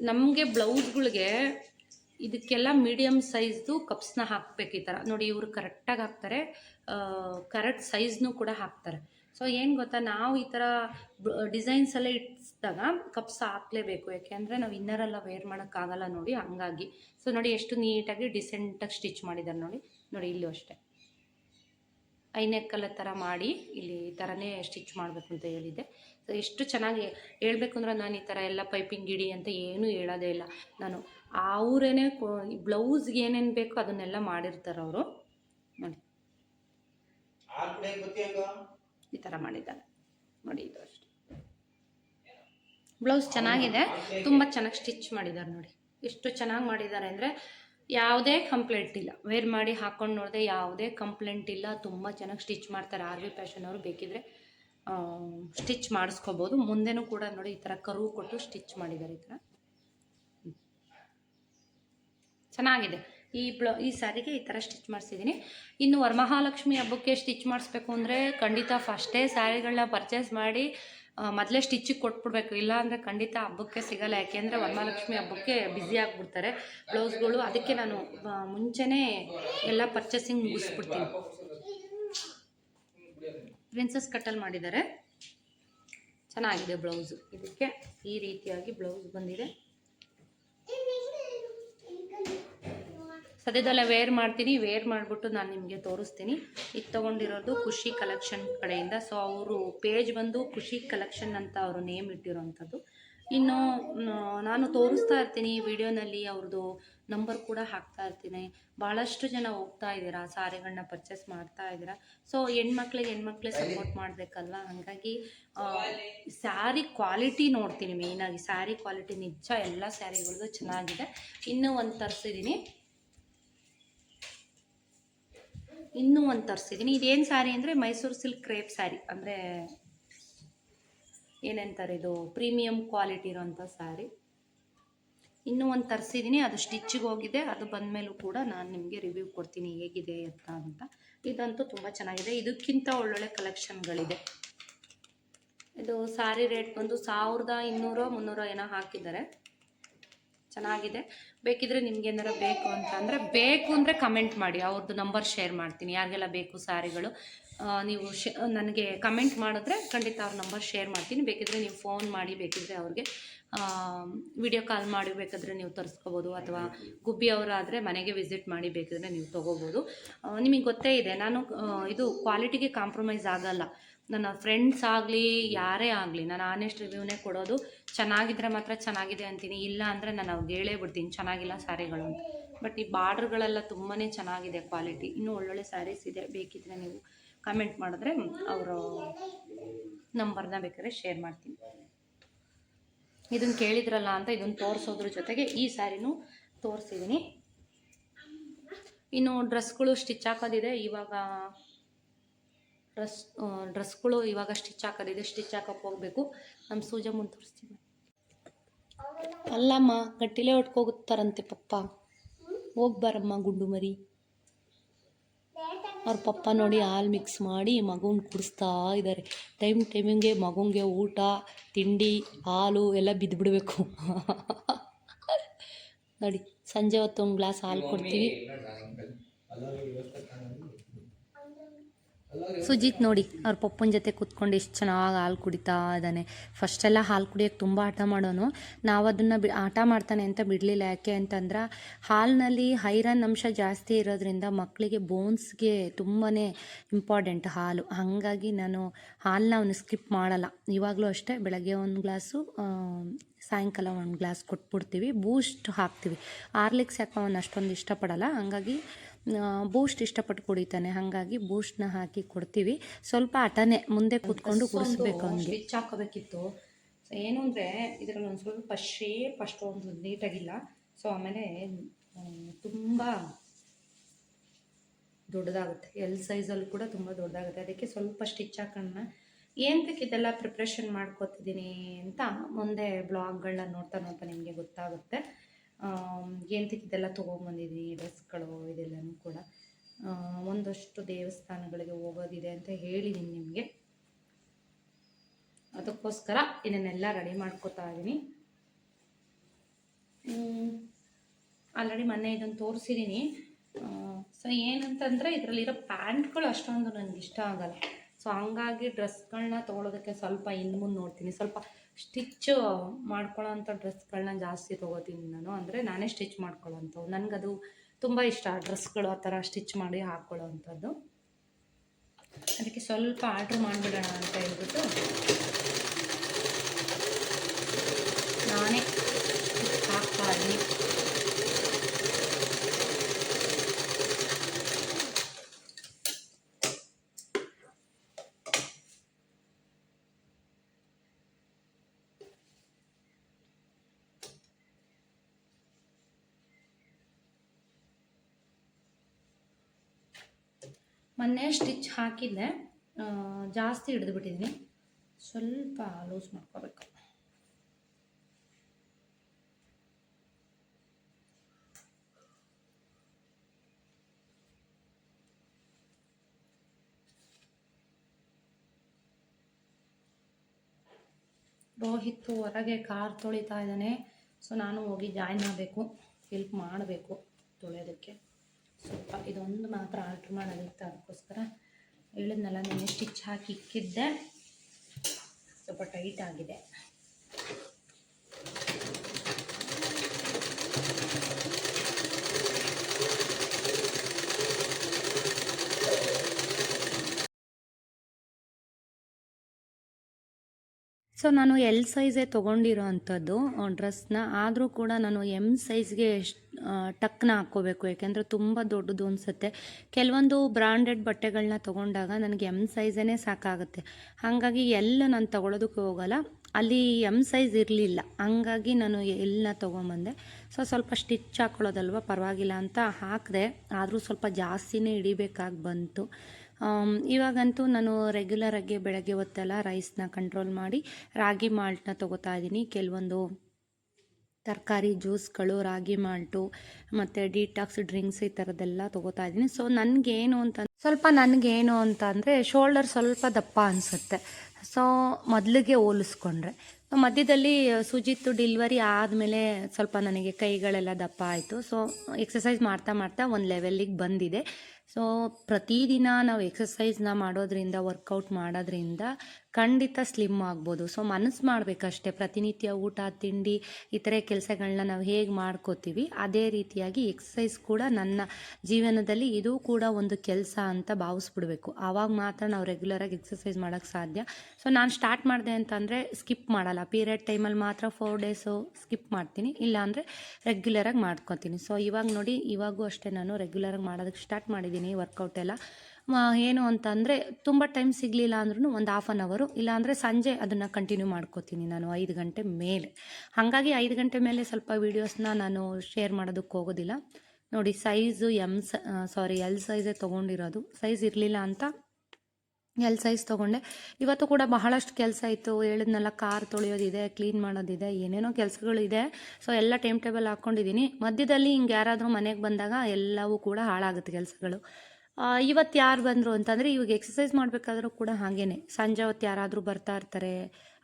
ನಮಗೆ ಬ್ಲೌಸ್ಗಳಿಗೆ ಇದಕ್ಕೆಲ್ಲ ಮೀಡಿಯಮ್ ಸೈಜ್ದು ಕಪ್ಸ್ನ ಹಾಕ್ಬೇಕು ಈ ಥರ ನೋಡಿ ಇವರು ಕರೆಕ್ಟಾಗಿ ಹಾಕ್ತಾರೆ. ಕರೆಕ್ಟ್ ಸೈಜ್ನು ಕೂಡ ಹಾಕ್ತಾರೆ. ಸೊ ಏನು ಗೊತ್ತಾ? ನಾವು ಈ ಥರ ಡಿಸೈನ್ಸ್ ಎಲ್ಲ ಇಟ್ಟಿಸಿದಾಗ ಕಪ್ಸ್ ಹಾಕ್ಲೇಬೇಕು. ಯಾಕೆಂದರೆ ನಾವು ಇನ್ನರೆಲ್ಲ ವೇರ್ ಮಾಡೋಕ್ಕಾಗಲ್ಲ ನೋಡಿ, ಹಂಗಾಗಿ. ಸೊ ನೋಡಿ ಎಷ್ಟು ನೀಟಾಗಿ ಡಿಸೆಂಟಾಗಿ ಸ್ಟಿಚ್ ಮಾಡಿದ್ದಾರೆ ನೋಡಿ. ನೋಡಿ, ಇಲ್ಲೂ ಅಷ್ಟೇ. ಐನೆಕ್ಕಲ್ಲ ಥರ ಮಾಡಿ, ಇಲ್ಲಿ ಈ ಥರನೇ ಸ್ಟಿಚ್ ಮಾಡಬೇಕು ಅಂತ ಹೇಳಿದ್ದೆ. ಸೊ ಎಷ್ಟು ಚೆನ್ನಾಗಿ ಹೇಳಬೇಕು ಅಂದ್ರೆ ನಾನು ಈ ಥರ ಎಲ್ಲ ಪೈಪಿಂಗ್ ಇಡಿ ಅಂತ ಏನೂ ಹೇಳೋದೇ ಇಲ್ಲ. ನಾನು ಅವರೇ ಬ್ಲೌಸ್ಗೆ ಏನೇನು ಬೇಕೋ ಅದನ್ನೆಲ್ಲ ಮಾಡಿರ್ತಾರೆ ಅವರು. ನೋಡಿ. ಈ ಥರ ಮಾಡಿದ್ದಾರೆ ನೋಡಿ ಇದು ಅಷ್ಟೇ. ಬ್ಲೌಸ್ ಚೆನ್ನಾಗಿದೆ. ತುಂಬ ಚೆನ್ನಾಗಿ ಸ್ಟಿಚ್ ಮಾಡಿದ್ದಾರೆ ನೋಡಿ. ಎಷ್ಟು ಚೆನ್ನಾಗಿ ಮಾಡಿದ್ದಾರೆ ಅಂದರೆ ಯಾವುದೇ ಕಂಪ್ಲೇಂಟ್ ಇಲ್ಲ. ವೇರ್ ಮಾಡಿ ಹಾಕ್ಕೊಂಡು ನೋಡಿದೆ ಯಾವುದೇ ಕಂಪ್ಲೇಂಟ್ ಇಲ್ಲ. ತುಂಬ ಚೆನ್ನಾಗಿ ಸ್ಟಿಚ್ ಮಾಡ್ತಾರೆ. ಆರ್ ವಿ ಫ್ಯಾಷನ್ ಅವರು ಬೇಕಿದ್ರೆ ಸ್ಟಿಚ್ ಮಾಡಿಸ್ಕೋಬೋದು. ಮುಂದೆನೂ ಕೂಡ ನೋಡಿ ಈ ಥರ ಕರು ಕೊಟ್ಟು ಸ್ಟಿಚ್ ಮಾಡಿದ್ದಾರೆ ಈ ಥರ ಚೆನ್ನಾಗಿದೆ. ಈ ಬ್ಲೌ, ಈ ಸ್ಯಾರಿಗೆ ಈ ಥರ ಸ್ಟಿಚ್ ಮಾಡಿಸಿದ್ದೀನಿ ಇನ್ನು ವರಮಹಾಲಕ್ಷ್ಮಿ ಹಬ್ಬಕ್ಕೆ ಸ್ಟಿಚ್ ಮಾಡಿಸ್ಬೇಕು ಅಂದರೆ ಖಂಡಿತ ಫಸ್ಟೇ ಸ್ಯಾರಿಗಳನ್ನ ಪರ್ಚೇಸ್ ಮಾಡಿ ಮೊದಲೇ ಸ್ಟಿಚ್ಚಿಗೆ ಕೊಟ್ಬಿಡ್ಬೇಕು. ಇಲ್ಲ ಅಂದರೆ ಖಂಡಿತ ಹಬ್ಬಕ್ಕೆ ಸಿಗಲ್ಲ. ಯಾಕೆಂದರೆ ವರಮಹಾಲಕ್ಷ್ಮಿ ಹಬ್ಬಕ್ಕೆ ಬ್ಯುಸಿ ಆಗಿಬಿಡ್ತಾರೆ. ಬ್ಲೌಸ್ಗಳು ಅದಕ್ಕೆ ನಾನು ಮುಂಚೆನೇ ಎಲ್ಲ ಪರ್ಚೇಸಿಂಗ್ ಮುಗಿಸ್ಬಿಡ್ತೀನಿ. ಪ್ರಿನ್ಸಸ್ ಕಟ್ಟಲ್ಲಿ ಮಾಡಿದ್ದಾರೆ. ಚೆನ್ನಾಗಿದೆ ಬ್ಲೌಸು. ಇದಕ್ಕೆ ಈ ರೀತಿಯಾಗಿ ಬ್ಲೌಸ್ ಬಂದಿದೆ. ಸದ್ಯದಲ್ಲೇ ವೇರ್ ಮಾಡ್ತೀನಿ. ವೇರ್ ಮಾಡಿಬಿಟ್ಟು ನಾನು ನಿಮಗೆ ತೋರಿಸ್ತೀನಿ. ಇದು ತೊಗೊಂಡಿರೋದು ಖುಷಿ ಕಲೆಕ್ಷನ್ ಕಡೆಯಿಂದ. ಸೊ ಅವರು ಪೇಜ್ ಬಂದು ಖುಷಿ ಕಲೆಕ್ಷನ್ ಅಂತ ಅವರು ನೇಮ್ ಇಟ್ಟಿರೋವಂಥದ್ದು ಇನ್ನು ನಾನು ತೋರಿಸ್ತಾ ಇರ್ತೀನಿ ವಿಡಿಯೋನಲ್ಲಿ ಅವ್ರದ್ದು ನಂಬರ್ ಕೂಡ ಹಾಕ್ತಾ ಇರ್ತೀನಿ. ಭಾಳಷ್ಟು ಜನ ಹೋಗ್ತಾ ಇದ್ದೀರಾ ಸಾರಿಗಳನ್ನ ಪರ್ಚೇಸ್ ಮಾಡ್ತಾ ಇದ್ದೀರಾ. ಸೊ ಹೆಣ್ಮಕ್ಳಿಗೆ ಹೆಣ್ಮಕ್ಳಿಗೆ ಸಪೋರ್ಟ್ ಮಾಡಬೇಕಲ್ವ? ಹಾಗಾಗಿ ಸ್ಯಾರಿ ಕ್ವಾಲಿಟಿ ನೋಡ್ತೀನಿ ಮೇಯ್ನಾಗಿ ಸ್ಯಾರಿ ಕ್ವಾಲಿಟಿ ನಿಜ ಎಲ್ಲ ಸ್ಯಾರಿಗಳದ್ದು ಚೆನ್ನಾಗಿದೆ. ಇನ್ನೂ ಒಂದು ತರಿಸಿದ್ದೀನಿ ಇನ್ನೂ ಒಂದು ತರಿಸಿದ್ದೀನಿ ಇದೇನು ಸ್ಯಾರಿ ಅಂದರೆ ಮೈಸೂರು ಸಿಲ್ಕ್ ಕ್ರೇಪ್ ಸ್ಯಾರಿ ಅಂದರೆ ಏನಂತಾರೆ ಇದು, ಪ್ರೀಮಿಯಂ ಕ್ವಾಲಿಟಿ ಇರೋಂಥ ಸ್ಯಾರಿ ಇನ್ನೂ ಒಂದು ತರಿಸಿದ್ದೀನಿ ಅದು ಸ್ಟಿಚ್ಚಿಗೆ ಹೋಗಿದೆ. ಅದು ಬಂದಮೇಲೂ ಕೂಡ ನಾನು ನಿಮಗೆ ರಿವ್ಯೂ ಕೊಡ್ತೀನಿ ಹೇಗಿದೆ ಅಂತ ಅಂತ. ಇದಂತೂ ತುಂಬ ಚೆನ್ನಾಗಿದೆ. ಇದಕ್ಕಿಂತ ಒಳ್ಳೊಳ್ಳೆ ಕಲೆಕ್ಷನ್ಗಳಿದೆ. ಇದು ಸ್ಯಾರಿ ರೇಟ್ ಬಂದು ಸಾವಿರದ ಇನ್ನೂರೋ ಮುನ್ನೂರೋ ಏನೋ ಹಾಕಿದ್ದಾರೆ. ಚೆನ್ನಾಗಿದೆ. ಬೇಕಿದ್ರೆ ನಿಮ್ಗೆ ಏನಾರ ಬೇಕು ಅಂತ ಅಂದರೆ ಬೇಕು ಅಂದರೆ ಕಮೆಂಟ್ ಮಾಡಿ. ಅವ್ರದ್ದು ನಂಬರ್ ಶೇರ್ ಮಾಡ್ತೀನಿ. ಯಾರಿಗೆಲ್ಲ ಬೇಕು ಸ್ಯಾರಿಗಳು ನೀವು ನನಗೆ ಕಮೆಂಟ್ ಮಾಡಿದ್ರೆ ಖಂಡಿತ ಅವ್ರ ನಂಬರ್ ಶೇರ್ ಮಾಡ್ತೀನಿ. ಬೇಕಿದ್ರೆ ನೀವು ಫೋನ್ ಮಾಡಿ, ಬೇಕಿದ್ರೆ ಅವ್ರಿಗೆ ವಿಡಿಯೋ ಕಾಲ್ ಮಾಡಿ, ಬೇಕಾದರೆ ನೀವು ತರಿಸ್ಕೋಬೋದು ಅಥವಾ ಗುಬ್ಬಿ ಅವರಾದರೆ ಮನೆಗೆ ವಿಸಿಟ್ ಮಾಡಿ, ಬೇಕಿದ್ರೆ ನೀವು ತೊಗೋಬೋದು. ನಿಮಗೆ ಗೊತ್ತೇ ಇದೆ. ನಾನು ಇದು ಕ್ವಾಲಿಟಿಗೆ ಕಾಂಪ್ರಮೈಸ್ ಆಗಲ್ಲ. ನನ್ನ ಫ್ರೆಂಡ್ಸ್ ಆಗಲಿ, ಯಾರೇ ಆಗಲಿ, ನಾನು ಆನೆಸ್ಟ್ ರಿವ್ಯೂನೇ ಕೊಡೋದು, ಚೆನ್ನಾಗಿದ್ರೆ ಮಾತ್ರ ಚೆನ್ನಾಗಿದೆ ಅಂತೀನಿ. ಇಲ್ಲ ಅಂದರೆ ನಾನು ಅವ್ರಿಗೆ ಹೇಳೇ ಬಿಡ್ತೀನಿ, ಚೆನ್ನಾಗಿಲ್ಲ ಸ್ಯಾರಿಗಳು ಅಂತ. ಬಟ್ ಈ ಬಾರ್ಡ್ರ್ಗಳೆಲ್ಲ ತುಂಬಾ ಚೆನ್ನಾಗಿದೆ ಕ್ವಾಲಿಟಿ ಇನ್ನೂ ಒಳ್ಳೊಳ್ಳೆ ಸ್ಯಾರೀಸ್ ಇದೆ, ಬೇಕಿದ್ರೆ ನೀವು ಕಮೆಂಟ್ ಮಾಡಿದ್ರೆ ಅವರು ನಂಬರ್ನ ಬೇಕಾದ್ರೆ ಶೇರ್ ಮಾಡ್ತೀನಿ. ಇದನ್ನು ಕೇಳಿದ್ರಲ್ಲ ಅಂತ ಇದನ್ನು ತೋರಿಸೋದ್ರ ಜೊತೆಗೆ ಈ ಸ್ಯಾರಿನೂ ತೋರಿಸಿದ್ದೀನಿ ಇನ್ನು ಡ್ರೆಸ್ಗಳು ಸ್ಟಿಚ್ ಹಾಕೋದಿದೆ, ಇವಾಗ ಡ್ರೆಸ್ ಡ್ರೆಸ್ಗಳು ಇವಾಗ ಸ್ಟಿಚ್ ಹಾಕೋದಿದೆ ಸ್ಟಿಚ್ ಹಾಕೋಕೆ ಹೋಗಬೇಕು. ನಮ್ಮ ಸೂಜ ತೋರಿಸ್ತೀನಿ ಅಲ್ಲಮ್ಮ ಗಟ್ಟಿಲೇ ಹೊಟ್ಕೋಗುತ್ತಾರಂತೆ ಪಪ್ಪ. ಹೋಗ್ಬಾರಮ್ಮ ಗುಂಡು ಮರಿ. ಅವ್ರ ಪಪ್ಪ ನೋಡಿ ಹಾಲು ಮಿಕ್ಸ್ ಮಾಡಿ ಮಗುನ ಕುಡಿಸ್ತಾ ಇದ್ದಾರೆ ಟೈಮ್ ಟೈಮಿಂಗೆ ಮಗುಂಗೆ ಊಟ ತಿಂಡಿ ಹಾಲು ಎಲ್ಲ ಬಿದ್ದುಬಿಡ್ಬೇಕು ನೋಡಿ ಸಂಜೆ ಹೊತ್ತು ಒಂದು ಗ್ಲಾಸ್ ಹಾಲು ಕೊಡ್ತೀವಿ. ಸುಜಿತ್ ನೋಡಿ, ಅವ್ರ ಪಪ್ಪನ ಜೊತೆ ಕೂತ್ಕೊಂಡು ಎಷ್ಟು ಚೆನ್ನಾಗಿ ಹಾಲು ಕುಡಿತಾ ಇದ್ದಾನೆ. ಫಸ್ಟೆಲ್ಲ ಹಾಲು ಕುಡಿಯೋಕ್ಕೆ ತುಂಬ ಆಟ ಮಾಡೋನು. ನಾವು ಅದನ್ನು ಬಿ ಆಟ ಮಾಡ್ತಾನೆ ಅಂತ ಬಿಡಲಿಲ್ಲ. ಯಾಕೆ ಅಂತಂದ್ರೆ, ಹಾಲಿನಲ್ಲಿ ಹೈರನ್ ಅಂಶ ಜಾಸ್ತಿ ಇರೋದ್ರಿಂದ ಮಕ್ಕಳಿಗೆ ಬೋನ್ಸ್ಗೆ ತುಂಬಾ ಇಂಪಾರ್ಟೆಂಟ್ ಹಾಲು. ಹಾಗಾಗಿ ನಾನು ಹಾಲನ್ನ ಅವನು ಸ್ಕಿಪ್ ಮಾಡಲ್ಲ. ಇವಾಗಲೂ ಅಷ್ಟೇ ಬೆಳಗ್ಗೆ ಒಂದು ಗ್ಲಾಸು ಸಾಯಂಕಾಲ ಒಂದು ಗ್ಲಾಸ್ ಕೊಟ್ಬಿಡ್ತೀವಿ. ಬೂಸ್ಟ್ ಹಾಕ್ತೀವಿ. ಆರ್ಲಿಕ್ಸ್ ಯಾಕೆ ಅವನು ಅಷ್ಟೊಂದು ಇಷ್ಟಪಡಲ್ಲ. ಹಾಗಾಗಿ ಬೂಸ್ಟ್ ಇಷ್ಟಪಟ್ಟು ಕುಡಿತಾನೆ. ಹಾಗಾಗಿ ಬೂಸ್ಟ್ನ ಹಾಕಿ ಕೊಡ್ತೀವಿ. ಸ್ವಲ್ಪ ಹಠನೇ ಮುಂದೆ ಕೂತ್ಕೊಂಡು ಕುಡಿಸ್ಬೇಕು ಅವನಿಗೆ ಸ್ಟಿಚ್ ಹಾಕೋಬೇಕಿತ್ತು. ಏನು ಅಂದರೆ ಇದರಲ್ಲಿ ಒಂದು ಸ್ವಲ್ಪ ಶೇಪ್ ಅಷ್ಟೊಂದು ನೀಟಾಗಿಲ್ಲ. ಸೊ ಆಮೇಲೆ ತುಂಬ ದೊಡ್ಡದಾಗುತ್ತೆ. ಎಲ್ ಸೈಜಲ್ಲಿ ಕೂಡ ತುಂಬ ದೊಡ್ಡದಾಗುತ್ತೆ. ಅದಕ್ಕೆ ಸ್ವಲ್ಪ ಸ್ಟಿಚ್ ಹಾಕೋಣ. ಏನಕ್ಕೆ ಇದೆಲ್ಲ ಪ್ರಿಪ್ರೇಷನ್ ಮಾಡ್ಕೋತಿದ್ದೀನಿ ಅಂತ ಮುಂದೆ ಬ್ಲಾಗ್ಗಳನ್ನ ನೋಡ್ತಾ ನೋಡ್ತಾ ನಿಮಗೆ ಗೊತ್ತಾಗುತ್ತೆ. ಇದೆಲ್ಲ ತೊಗೊಂಬಂದಿದ್ದೀನಿ ಡ್ರೆಸ್ಗಳು ಇದೆಲ್ಲನೂ ಕೂಡ. ಒಂದಷ್ಟು ದೇವಸ್ಥಾನಗಳಿಗೆ ಹೋಗೋದಿದೆ ಅಂತ ಹೇಳಿದ್ದೀನಿ ನಿಮಗೆ. ಅದಕ್ಕೋಸ್ಕರ ಇದನ್ನೆಲ್ಲ ರೆಡಿ ಮಾಡ್ಕೋತಾ ಇದ್ದೀನಿ ಆಲ್ರೆಡಿ ಮೊನ್ನೆ ಇದನ್ನು ತೋರಿಸಿದ್ದೀನಿ ಸೊ ಏನಂತಂದರೆ ಇದರಲ್ಲಿರೋ ಪ್ಯಾಂಟ್ಗಳು ಅಷ್ಟೊಂದು ನನಗೆ ಇಷ್ಟ ಆಗಲ್ಲ. ಸೊ ಹಂಗಾಗಿ ಡ್ರೆಸ್ಗಳನ್ನ ತೊಗೊಳೋದಕ್ಕೆ ಸ್ವಲ್ಪ ಹಿಂದೆ ಮುಂದೆ ನೋಡ್ತೀನಿ. ಸ್ವಲ್ಪ ಸ್ಟಿಚ್ ಮಾಡ್ಕೊಳ್ಳೋಂಥ ಡ್ರೆಸ್ಗಳನ್ನ ಜಾಸ್ತಿ ತೊಗೋತೀನಿ ನಾನು. ಅಂದರೆ ನಾನೇ ಸ್ಟಿಚ್ ಮಾಡ್ಕೊಳ್ಳೋಂಥವು. ನನಗದು ತುಂಬ ಇಷ್ಟ ಡ್ರೆಸ್ಗಳು ಆ ಥರ ಸ್ಟಿಚ್ ಮಾಡಿ ಹಾಕ್ಕೊಳ್ಳೋ ಅದಕ್ಕೆ ಸ್ವಲ್ಪ ಆರ್ಡ್ರ್ ಮಾಡಿಬಿಡೋಣ ಅಂತ ಹೇಳ್ಬಿಟ್ಟು ನಾನೇ ಹಾಕ್ತಾ ಇದ್ದೀನಿ ಮೊನ್ನೆ ಸ್ಟಿಚ್ ಹಾಕಿದ್ದೆ. ಜಾಸ್ತಿ ಹಿಡಿದುಬಿಟ್ಟಿದ್ವಿ. ಸ್ವಲ್ಪ ಲೂಸ್ ಮಾಡ್ಕೋಬೇಕು. ರೋಹಿತ್ ಹೊರಗೆ ಕಾರ್ ತೊಳಿತಾ ಇದ್ದಾನೆ. ಸೊ, ನಾನು ಹೋಗಿ ಜಾಯ್ನ್ ಆಗಬೇಕು. ಹೆಲ್ಪ್ ಮಾಡಬೇಕು ತೊಳೆಯೋದಕ್ಕೆ. ಸ್ವಲ್ಪ ಇದೊಂದು ಮಾತ್ರ ಆರ್ಡ್ರ್ ಮಾಡೋದಿತ್ತು ಅದಕ್ಕೋಸ್ಕರ. ಹೇಳಿದ್ನಲ್ಲ ನೆನ್ನೆ ಸ್ಟಿಚ್ ಹಾಕಿ ಇಕ್ಕಿದ್ದೆ. ಸ್ವಲ್ಪ ಟೈಟ್ ಆಗಿದೆ. ಸೊ ನಾನು ಎಲ್ ಸೈಜೇ ತೊಗೊಂಡಿರೋ ಅಂಥದ್ದು ಡ್ರೆಸ್ನ ಆದರೂ ಕೂಡ ನಾನು ಎಂ ಸೈಜ್ಗೆ ಟಕ್ನ ಹಾಕ್ಕೋಬೇಕು. ಯಾಕೆಂದರೆ ತುಂಬ ದೊಡ್ಡದು ಅನಿಸುತ್ತೆ. ಕೆಲವೊಂದು ಬ್ರಾಂಡೆಡ್ ಬಟ್ಟೆಗಳನ್ನ ತೊಗೊಂಡಾಗ ನನಗೆ ಎಂ ಸೈಜೇ ಸಾಕಾಗುತ್ತೆ. ಹಾಗಾಗಿ ಎಲ್ಲ ನಾನು ತೊಗೊಳೋದಕ್ಕೆ ಹೋಗಲ್ಲ. ಅಲ್ಲಿ ಎಂ ಸೈಜ್ ಇರಲಿಲ್ಲ. ಹಂಗಾಗಿ ನಾನು ಎಲ್ಲನ್ನ ತೊಗೊಂಬಂದೆ. ಸೊ ಸ್ವಲ್ಪ ಸ್ಟಿಚ್ ಹಾಕ್ಕೊಳ್ಳೋದಲ್ವ ಪರವಾಗಿಲ್ಲ ಅಂತ ಹಾಕಿದೆ. ಆದರೂ ಸ್ವಲ್ಪ ಜಾಸ್ತಿನೇ ಹಿಡಿಬೇಕಾಗಿ ಬಂತು. ಇವಾಗಂತೂ ನಾನು ರೆಗ್ಯುಲರಾಗಿ ಬೆಳಗ್ಗೆ ಹೊತ್ತೆಲ್ಲ ರೈಸ್ನ ಕಂಟ್ರೋಲ್ ಮಾಡಿ ರಾಗಿ ಮಾಲ್ಟ್ನ ತೊಗೋತಾ ಇದ್ದೀನಿ. ಕೆಲವೊಂದು ತರಕಾರಿ ಜ್ಯೂಸ್ಗಳು ರಾಗಿ ಮಾಲ್ಟು ಮತ್ತು ಡಿಟಾಕ್ಸ್ ಡ್ರಿಂಕ್ಸ್ ಈ ಥರದ್ದೆಲ್ಲ ತೊಗೋತಾ ಇದ್ದೀನಿ. ಸೊ ನನಗೇನು ಅಂತ ಸ್ವಲ್ಪ ನನಗೇನು ಅಂತ ಅಂದರೆ ಶೋಲ್ಡರ್ ಸ್ವಲ್ಪ ದಪ್ಪ ಅನಿಸುತ್ತೆ. ಸೊ ಮೊದಲಿಗೆ ಹೋಲಿಸ್ಕೊಂಡ್ರೆ. ಮಧ್ಯದಲ್ಲಿ ಸುಜಿತ್ತು ಡಿಲ್ವರಿ ಆದಮೇಲೆ ಸ್ವಲ್ಪ ನನಗೆ ಕೈಗಳೆಲ್ಲ ದಪ್ಪ ಆಯಿತು. ಸೊ ಎಕ್ಸಸೈಸ್ ಮಾಡ್ತಾ ಮಾಡ್ತಾ ಒಂದು ಲೆವೆಲ್ಲಿಗೆ ಬಂದಿದೆ. ಸೊ ಪ್ರತಿದಿನ ನಾವು ಎಕ್ಸಸೈಸ್ನ ಮಾಡೋದ್ರಿಂದ ವರ್ಕೌಟ್ ಮಾಡೋದ್ರಿಂದ ಖಂಡಿತ ಸ್ಲಿಮ್ ಆಗ್ಬೋದು. ಸೊ ಮನಸ್ಸು ಮಾಡಬೇಕಷ್ಟೇ. ಪ್ರತಿನಿತ್ಯ ಊಟ, ತಿಂಡಿ, ಇತರೆ ಕೆಲಸಗಳನ್ನ ನಾವು ಹೇಗೆ ಮಾಡ್ಕೋತೀವಿ, ಅದೇ ರೀತಿಯಾಗಿ ಎಕ್ಸಸೈಸ್ ಕೂಡ ನನ್ನ ಜೀವನದಲ್ಲಿ ಇದು ಕೂಡ ಒಂದು ಕೆಲಸ ಅಂತ ಭಾವಿಸ್ಬಿಡ್ಬೇಕು. ಆವಾಗ ಮಾತ್ರ ನಾವು ರೆಗ್ಯುಲರಾಗಿ ಎಕ್ಸಸೈಸ್ ಮಾಡೋಕ್ಕೆ ಸಾಧ್ಯ. ಸೊ ನಾನು ಸ್ಟಾರ್ಟ್ ಮಾಡಿದೆ ಅಂತಂದರೆ ಸ್ಕಿಪ್ ಮಾಡಲ್ಲ. ಪೀರಿಯಡ್ ಟೈಮಲ್ಲಿ ಮಾತ್ರ ಫೋರ್ ಡೇಸು ಸ್ಕಿಪ್ ಮಾಡ್ತೀನಿ. ಇಲ್ಲಾಂದರೆ ರೆಗ್ಯುಲರಾಗಿ ಮಾಡ್ಕೊತೀನಿ. ಸೊ ಇವಾಗ ನೋಡಿ, ಇವಾಗೂ ಅಷ್ಟೇ ನಾನು ರೆಗ್ಯುಲರಾಗಿ ಮಾಡೋದಕ್ಕೆ ಸ್ಟಾರ್ಟ್ ಮಾಡಿದ್ದೀನಿ ವರ್ಕೌಟ್ ಎಲ್ಲ. ಏನು ಅಂತಂದರೆ ತುಂಬ ಟೈಮ್ ಸಿಗಲಿಲ್ಲ ಅಂದ್ರೂ ಒಂದು ಹಾಫ್ ಆನ್ ಅವರು ಇಲ್ಲಾಂದರೆ ಸಂಜೆ ಅದನ್ನು ಕಂಟಿನ್ಯೂ ಮಾಡ್ಕೋತೀನಿ ನಾನು ಐದು ಗಂಟೆ ಮೇಲೆ. ಹಾಗಾಗಿ ಐದು ಗಂಟೆ ಮೇಲೆ ಸ್ವಲ್ಪ ವೀಡಿಯೋಸ್ನ ನಾನು ಶೇರ್ ಮಾಡೋದಕ್ಕೆ ಹೋಗೋದಿಲ್ಲ. ನೋಡಿ ಸೈಜು ಎಂ ಸಾರಿ ಎಲ್ ಸೈಜೇ ತೊಗೊಂಡಿರೋದು. ಸೈಜ್ ಇರಲಿಲ್ಲ ಅಂತ ಎಲ್ ಸೈಜ್ ತೊಗೊಂಡೆ. ಇವತ್ತು ಕೂಡ ಬಹಳಷ್ಟು ಕೆಲಸ ಇತ್ತು ಹೇಳಿದ್ನಲ್ಲ ಕಾರ್ ತೊಳೆಯೋದಿದೆ ಕ್ಲೀನ್ ಮಾಡೋದಿದೆ, ಏನೇನೋ ಕೆಲಸಗಳಿದೆ. ಸೊ ಎಲ್ಲ ಟೈಮ್ ಟೇಬಲ್ ಹಾಕ್ಕೊಂಡಿದ್ದೀನಿ ಮಧ್ಯದಲ್ಲಿ ಹಿಂಗೆ ಯಾರಾದರೂ ಮನೆಗೆ ಬಂದಾಗ ಎಲ್ಲವೂ ಕೂಡ ಹಾಳಾಗುತ್ತೆ ಕೆಲಸಗಳು. ಇವತ್ತು ಯಾರು ಬಂದರು ಅಂತಂದರೆ ಇವಾಗ ಎಕ್ಸಸೈಸ್ ಮಾಡಬೇಕಾದ್ರೂ ಕೂಡ ಹಾಗೇನೆ. ಸಂಜೆ ಹೊತ್ತು ಯಾರಾದರೂ ಬರ್ತಾ ಇರ್ತಾರೆ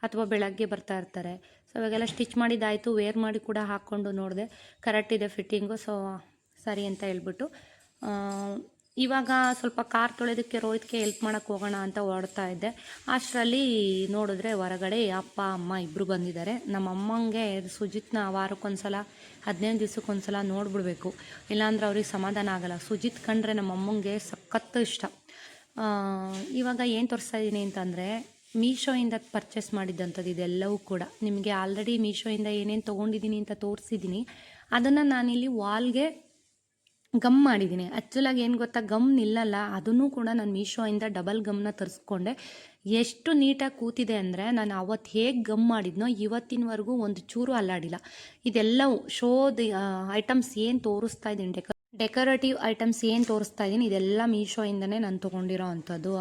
ಅಥವಾ ಬೆಳಗ್ಗೆ ಬರ್ತಾ ಇರ್ತಾರೆ. ಸೊ ಇವಾಗೆಲ್ಲ ಸ್ಟಿಚ್ ಮಾಡಿದ್ದಾಯಿತು ವೇರ್ ಮಾಡಿ ಕೂಡ ಹಾಕ್ಕೊಂಡು ನೋಡಿದೆ ಕರೆಕ್ಟ್ ಇದೆ ಫಿಟ್ಟಿಂಗು ಸೊ ಸರಿ ಅಂತ ಹೇಳ್ಬಿಟ್ಟು ಇವಾಗ ಸ್ವಲ್ಪ ಕಾರ್ ತೊಳೆಯೋದಕ್ಕೆ, ರೋಹಿತ್ಗೆ ಹೆಲ್ಪ್ ಮಾಡೋಕ್ಕೆ ಹೋಗೋಣ ಅಂತ ಹೊರಡ್ತಾ ಇದ್ದೆ. ಅಷ್ಟರಲ್ಲಿ ನೋಡಿದ್ರೆ ಹೊರಗಡೆ ಅಪ್ಪ, ಅಮ್ಮ ಇಬ್ಬರು ಬಂದಿದ್ದಾರೆ. ನಮ್ಮ ಅಮ್ಮಂಗೆ ಸುಜಿತ್ನ ವಾರಕ್ಕೊಂದ್ಸಲ, ಹದಿನೈದು ದಿವ್ಸಕ್ಕೊಂದ್ಸಲ ನೋಡ್ಬಿಡ್ಬೇಕು. ಇಲ್ಲಾಂದ್ರೆ ಅವ್ರಿಗೆ ಸಮಾಧಾನ ಆಗಲ್ಲ. ಸುಜಿತ್ ಕಂಡ್ರೆ ನಮ್ಮ ಅಮ್ಮಂಗೆ ಸಖತ್ತು ಇಷ್ಟ. ಇವಾಗ ಏನು ತೋರಿಸ್ತಾ ಇದ್ದೀನಿ ಅಂತಂದರೆ, ಮೀಶೋಯಿಂದ ಪರ್ಚೇಸ್ ಮಾಡಿದ್ದಂಥದ್ದು ಇದೆಲ್ಲವೂ ಕೂಡ. ನಿಮಗೆ ಆಲ್ರೆಡಿ ಮೀಶೋಯಿಂದ ಏನೇನು ತೊಗೊಂಡಿದ್ದೀನಿ ಅಂತ ತೋರಿಸಿದ್ದೀನಿ. ಅದನ್ನು ನಾನಿಲ್ಲಿ ವಾಲ್ಗೆ ಗಮ್ ಮಾಡಿದ್ದೀನಿ. ಆ್ಯಕ್ಚುಲಾಗಿ ಏನು ಗೊತ್ತಾ, ಗಮ್ ನಿಲ್ಲಲ್ಲ. ಅದನ್ನು ಕೂಡ ನಾನು ಮೀಶೋಯಿಂದ ಡಬಲ್ ಗಮ್ನ ತರಿಸ್ಕೊಂಡೆ. ಎಷ್ಟು ನೀಟಾಗಿ ಕೂತಿದೆ ಅಂದರೆ, ನಾನು ಅವತ್ತು ಹೇಗೆ ಗಮ್ ಮಾಡಿದ್ನೋ ಇವತ್ತಿನವರೆಗೂ ಒಂದು ಚೂರು ಅಲ್ಲಾಡಿಲ್ಲ. ಇದೆಲ್ಲವೂ ಶೋದ ಐಟಮ್ಸ್ ಏನು ತೋರಿಸ್ತಾ ಇದ್ದೀನಿ. ಡೆಕ ಡೆಕೋರೇಟಿವ್ ಐಟಮ್ಸ್ ಏನು ತೋರಿಸ್ತಾ ಇದ್ದೀನಿ, ಇದೆಲ್ಲ ಮೀಶೋಯಿಂದನೇ ನಾನು ತೊಗೊಂಡಿರೋ ಅಂಥದ್ದು.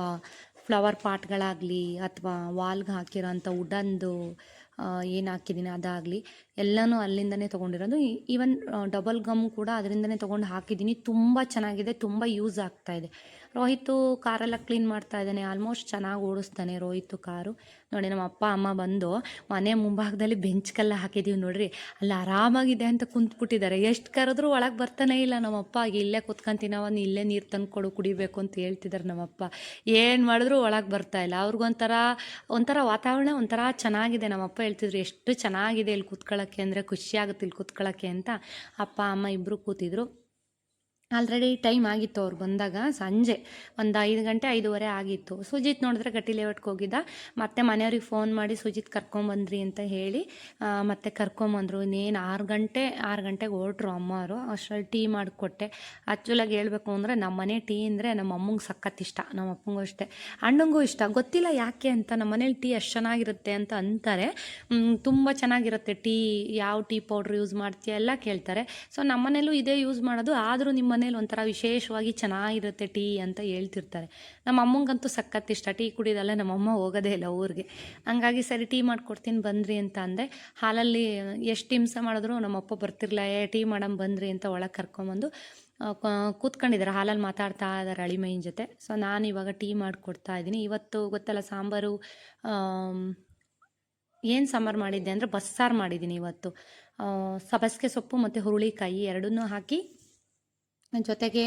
ಫ್ಲವರ್ ಪಾಟ್ಗಳಾಗಲಿ ಅಥವಾ ವಾಲ್ಗೆ ಹಾಕಿರೋ ಅಂಥ ವುಡನ್ದು ಏನು ಹಾಕಿದ್ದೀನಿ ಅದಾಗಲಿ, ಎಲ್ಲನೂ ಅಲ್ಲಿಂದನೇ ತೊಗೊಂಡಿರೋದು. ಈವನ್ ಡಬಲ್ ಗಮ್ ಕೂಡ ಅದರಿಂದನೇ ತೊಗೊಂಡು ಹಾಕಿದ್ದೀನಿ ತುಂಬ ಚೆನ್ನಾಗಿದೆ, ತುಂಬ ಯೂಸ್ ಆಗ್ತಾಯಿದೆ ರೋಹಿತು ಕಾರೆಲ್ಲ ಕ್ಲೀನ್ ಮಾಡ್ತಾ ಇದ್ದಾನೆ. ಆಲ್ಮೋಸ್ಟ್ ಚೆನ್ನಾಗಿ ಓಡಿಸ್ತಾನೆ ರೋಹಿತು ಕಾರು. ನೋಡಿ, ನಮ್ಮ ಅಪ್ಪ, ಅಮ್ಮ ಬಂದು ಮನೆ ಮುಂಭಾಗದಲ್ಲಿ ಬೆಂಚ್ ಕಲ್ಲ ಹಾಕಿದ್ದೀವಿ ನೋಡ್ರಿ. ಅಲ್ಲಿ ಆರಾಮಾಗಿದೆ ಅಂತ ಕುಂತ್ಬಿಟ್ಟಿದ್ದಾರೆ. ಎಷ್ಟು ಕರೆದ್ರೂ ಒಳಗೆ ಬರ್ತಾನೆ ಇಲ್ಲ ನಮ್ಮಪ್ಪ ಇಲ್ಲೇ ಕುತ್ಕೊಂತಿನವ ನೀ ಇಲ್ಲೇ ನೀರು ತಂದು ಕೊಡು, ಕುಡಿಬೇಕು ಅಂತ ಹೇಳ್ತಿದ್ದಾರೆ ನಮ್ಮಪ್ಪ ಏನು ಮಾಡಿದ್ರು ಒಳಗೆ ಬರ್ತಾ ಇಲ್ಲ. ಅವ್ರಿಗೊಂಥರ ಒಂಥರ ವಾತಾವರಣ ಒಂಥರ ಚೆನ್ನಾಗಿದೆ. ನಮ್ಮಪ್ಪ ಹೇಳ್ತಿದ್ರು, ಎಷ್ಟು ಚೆನ್ನಾಗಿದೆ ಇಲ್ಲಿ ಕೂತ್ಕೊಳ್ಳೋಕ್ಕೆ ಅಂದರೆ ಖುಷಿಯಾಗುತ್ತೆ ಇಲ್ಲಿ ಕೂತ್ಕೊಳ್ಳೋಕ್ಕೆ ಅಂತ ಅಪ್ಪ, ಅಮ್ಮ ಇಬ್ಬರು ಕೂತಿದ್ರು. ಆಲ್ರೆಡಿ ಟೈಮ್ ಆಗಿತ್ತು ಅವ್ರು ಬಂದಾಗ, ಸಂಜೆ ಒಂದು ಐದು ಗಂಟೆ, ಐದೂವರೆ ಆಗಿತ್ತು. ಸುಜಿತ್ ನೋಡಿದ್ರೆ ಗಟ್ಟಿ ಲೇಔಟ್ಗೆ ಹೋಗಿದ್ದ. ಮತ್ತೆ ಮನೆಯವ್ರಿಗೆ ಫೋನ್ ಮಾಡಿ, ಸುಜಿತ್ ಕರ್ಕೊಂಬಂದ್ರಿ ಅಂತ ಹೇಳಿ ಮತ್ತೆ ಕರ್ಕೊಂಬಂದರು ಇನ್ನೇನು ಆರು ಗಂಟೆ, ಆರು ಗಂಟೆಗೆ ಹೊರಟ್ರು ಅಮ್ಮವರು ಅಷ್ಟರಲ್ಲಿ ಟೀ ಮಾಡಿಕೊಟ್ಟೆ. ಆ್ಯಕ್ಚುಲಾಗಿ ಹೇಳಬೇಕು ಅಂದರೆ ನಮ್ಮ ಮನೆ ಟೀ ಅಂದರೆ ನಮ್ಮ ಅಮ್ಮಂಗೆ ಸಖತ್ ಇಷ್ಟ ನಮ್ಮ ಅಪ್ಪಂಗೂ ಅಷ್ಟೇ. ಅಣ್ಣಂಗೂ ಇಷ್ಟ. ಗೊತ್ತಿಲ್ಲ ಯಾಕೆ ಅಂತ ನಮ್ಮ ಮನೇಲಿ ಟೀ ಅಷ್ಟು ಚೆನ್ನಾಗಿರುತ್ತೆ ಅಂತ ಅಂತಾರೆ. ತುಂಬ ಚೆನ್ನಾಗಿರುತ್ತೆ ಟೀ. ಯಾವ ಟೀ ಪೌಡ್ರ್ ಯೂಸ್ ಮಾಡ್ತೀಯ? ಎಲ್ಲ ಕೇಳ್ತಾರೆ. ಸೊ ನಮ್ಮ ಮನೇಲೂ ಇದೇ ಯೂಸ್ ಮಾಡೋದು. ಆದರೂ ನಿಮ್ಮ ಮನೇಲಿ ಒಂಥರ ವಿಶೇಷವಾಗಿ ಚೆನ್ನಾಗಿರುತ್ತೆ ಟೀ ಅಂತ ಹೇಳ್ತಿರ್ತಾರೆ. ನಮ್ಮ ಅಮ್ಮಂಗಂತೂ ಸಖತ್ ಇಷ್ಟ. ಟೀ ಕುಡಿಯೋದಲ್ಲ ನಮ್ಮಮ್ಮ ಹೋಗೋದೇ ಇಲ್ಲ ಊರಿಗೆ. ಹಂಗಾಗಿ ಸರಿ ಟೀ ಮಾಡ್ಕೊಡ್ತೀನಿ ಬಂದ್ರಿ ಅಂತ ಅಂದೆ ಹಾಲಲ್ಲಿ ಎಷ್ಟು ಹಿಂಸ ಮಾಡಿದ್ರು ನಮ್ಮಪ್ಪ ಬರ್ತಿರ್ಲ ಏ ಟೀ ಮಾಡಮ್ ಬಂದ್ರಿ ಅಂತ ಒಳಗೆ ಕರ್ಕೊಂಬಂದು ಕೂತ್ಕೊಂಡಿದ್ದಾರೆ. ಹಾಲಲ್ಲಿ ಮಾತಾಡ್ತಾ ಇದ್ದಾರೆ ಅಳಿಮೈನ ಜೊತೆ. ಸೊ ನಾನು ಇವಾಗ ಟೀ ಮಾಡಿಕೊಡ್ತಾ ಇದ್ದೀನಿ. ಇವತ್ತು ಗೊತ್ತಲ್ಲ ಸಾಂಬಾರು ಏನು ಸಾಂಬಾರು ಮಾಡಿದ್ದೆ ಅಂದರೆ ಬಸ್ಸಾರು ಮಾಡಿದ್ದೀನಿ ಇವತ್ತು. ಸಬಸ್ಗೆ ಸೊಪ್ಪು ಮತ್ತು ಹುರುಳಿಕಾಯಿ ಎರಡನ್ನೂ ಹಾಕಿ ಜೊತೆಗೆ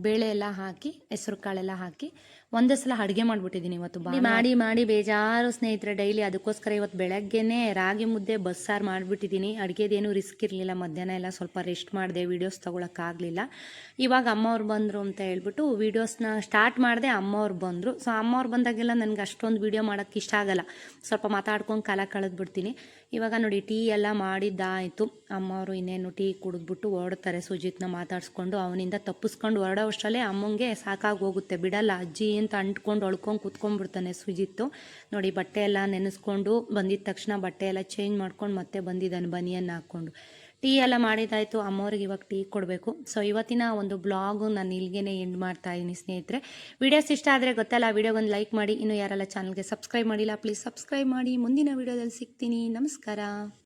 ಬೇಳೆ ಎಲ್ಲ ಹಾಕಿ ಹೆಸ್ರು ಕಾಳೆಲ್ಲ ಹಾಕಿ ಒಂದೇ ಸಲ ಅಡುಗೆ ಮಾಡಿಬಿಟ್ಟಿದ್ದೀನಿ ಇವತ್ತು ಮಾಡಿ ಮಾಡಿ ಬೇಜಾರು ಸ್ನೇಹಿತರೆ ಡೈಲಿ ಅದಕ್ಕೋಸ್ಕರ ಇವತ್ತು ಬೆಳಗ್ಗೆನೇ ರಾಗಿ ಮುದ್ದೆ ಬಸ್ಸಾರು ಮಾಡಿಬಿಟ್ಟಿದ್ದೀನಿ. ಅಡುಗೆದೇನು ರಿಸ್ಕ್ ಇರಲಿಲ್ಲ. ಮಧ್ಯಾಹ್ನ ಎಲ್ಲ ಸ್ವಲ್ಪ ರೆಸ್ಟ್ ಮಾಡಿದೆ ವೀಡಿಯೋಸ್ ತೊಗೊಳಕ್ಕಾಗಲಿಲ್ಲ. ಇವಾಗ ಅಮ್ಮವ್ರು ಬಂದರು ಅಂತ ಹೇಳ್ಬಿಟ್ಟು ವೀಡಿಯೋಸ್ನ ಸ್ಟಾರ್ಟ್ ಮಾಡಿದೆ ಅಮ್ಮವ್ರು ಬಂದರು. ಸೊ ಅಮ್ಮವ್ರು ಬಂದಾಗೆಲ್ಲ ನನಗೆ ಅಷ್ಟೊಂದು ವೀಡಿಯೋ ಮಾಡೋಕ್ಕೆ ಇಷ್ಟ ಆಗಲ್ಲ. ಸ್ವಲ್ಪ ಮಾತಾಡ್ಕೊಂಡು ಕಾಲ ಕಳೆದ್ಬಿಡ್ತೀನಿ. ಇವಾಗ ನೋಡಿ ಟೀ ಎಲ್ಲ ಮಾಡಿದ್ದಾಯಿತು. ಅಮ್ಮವರು ಇನ್ನೇನು ಟೀ ಕುಡಿದ್ಬಿಟ್ಟು ಓಡ್ತಾರೆ. ಸುಜಿತ್ನ ಮಾತಾಡಿಸ್ಕೊಂಡು ಅವನಿಂದ ತಪ್ಪಿಸ್ಕೊಂಡು ಹೊರಡೋ ಅಷ್ಟರಲ್ಲೇ ಅಮ್ಮಂಗೆ ಸಾಕಾಗಿ ಹೋಗುತ್ತೆ. ಬಿಡಲ್ಲ ಅಜ್ಜಿ ಅಂತ ಅಂಟ್ಕೊಂಡು ಒಳ್ಕೊಂಡು ಕೂತ್ಕೊಂಡ್ಬಿಡ್ತಾನೆ ಸುಜಿತ್ತು. ನೋಡಿ, ಬಟ್ಟೆ ಎಲ್ಲ ನೆನೆಸ್ಕೊಂಡು ಬಂದಿದ್ದ ತಕ್ಷಣ ಬಟ್ಟೆ ಎಲ್ಲ ಚೇಂಜ್ ಮಾಡ್ಕೊಂಡು ಮತ್ತೆ ಬಂದಿದ್ದಾನೆ ಬನಿಯನ್ನು ಹಾಕ್ಕೊಂಡು. ಟೀ ಎಲ್ಲ ಮಾಡಿದ್ದಾಯಿತು ಅಮ್ಮವ್ರಿಗೆ ಇವಾಗ ಟೀ ಕೊಡಬೇಕು. ಸೊ ಇವತ್ತಿನ ಒಂದು ಬ್ಲಾಗು ನಾನು ಇಲ್ಲಿಗೆ ಎಂಡ್ ಮಾಡ್ತಾ ಇದ್ದೀನಿ ಸ್ನೇಹಿತರೆ. ವಿಡಿಯೋಸ್ ಇಷ್ಟ ಆದರೆ ಗೊತ್ತಲ್ಲ ವಿಡಿಯೋಗೊಂದು ಲೈಕ್ ಮಾಡಿ. ಇನ್ನು ಯಾರೆಲ್ಲ ಚಾನಲ್ಗೆ ಸಬ್ಸ್ಕ್ರೈಬ್ ಮಾಡಿಲ್ಲ ಪ್ಲೀಸ್ ಸಬ್ಸ್ಕ್ರೈಬ್ ಮಾಡಿ. ಮುಂದಿನ ವಿಡಿಯೋದಲ್ಲಿ ಸಿಗ್ತೀನಿ. ನಮಸ್ಕಾರ.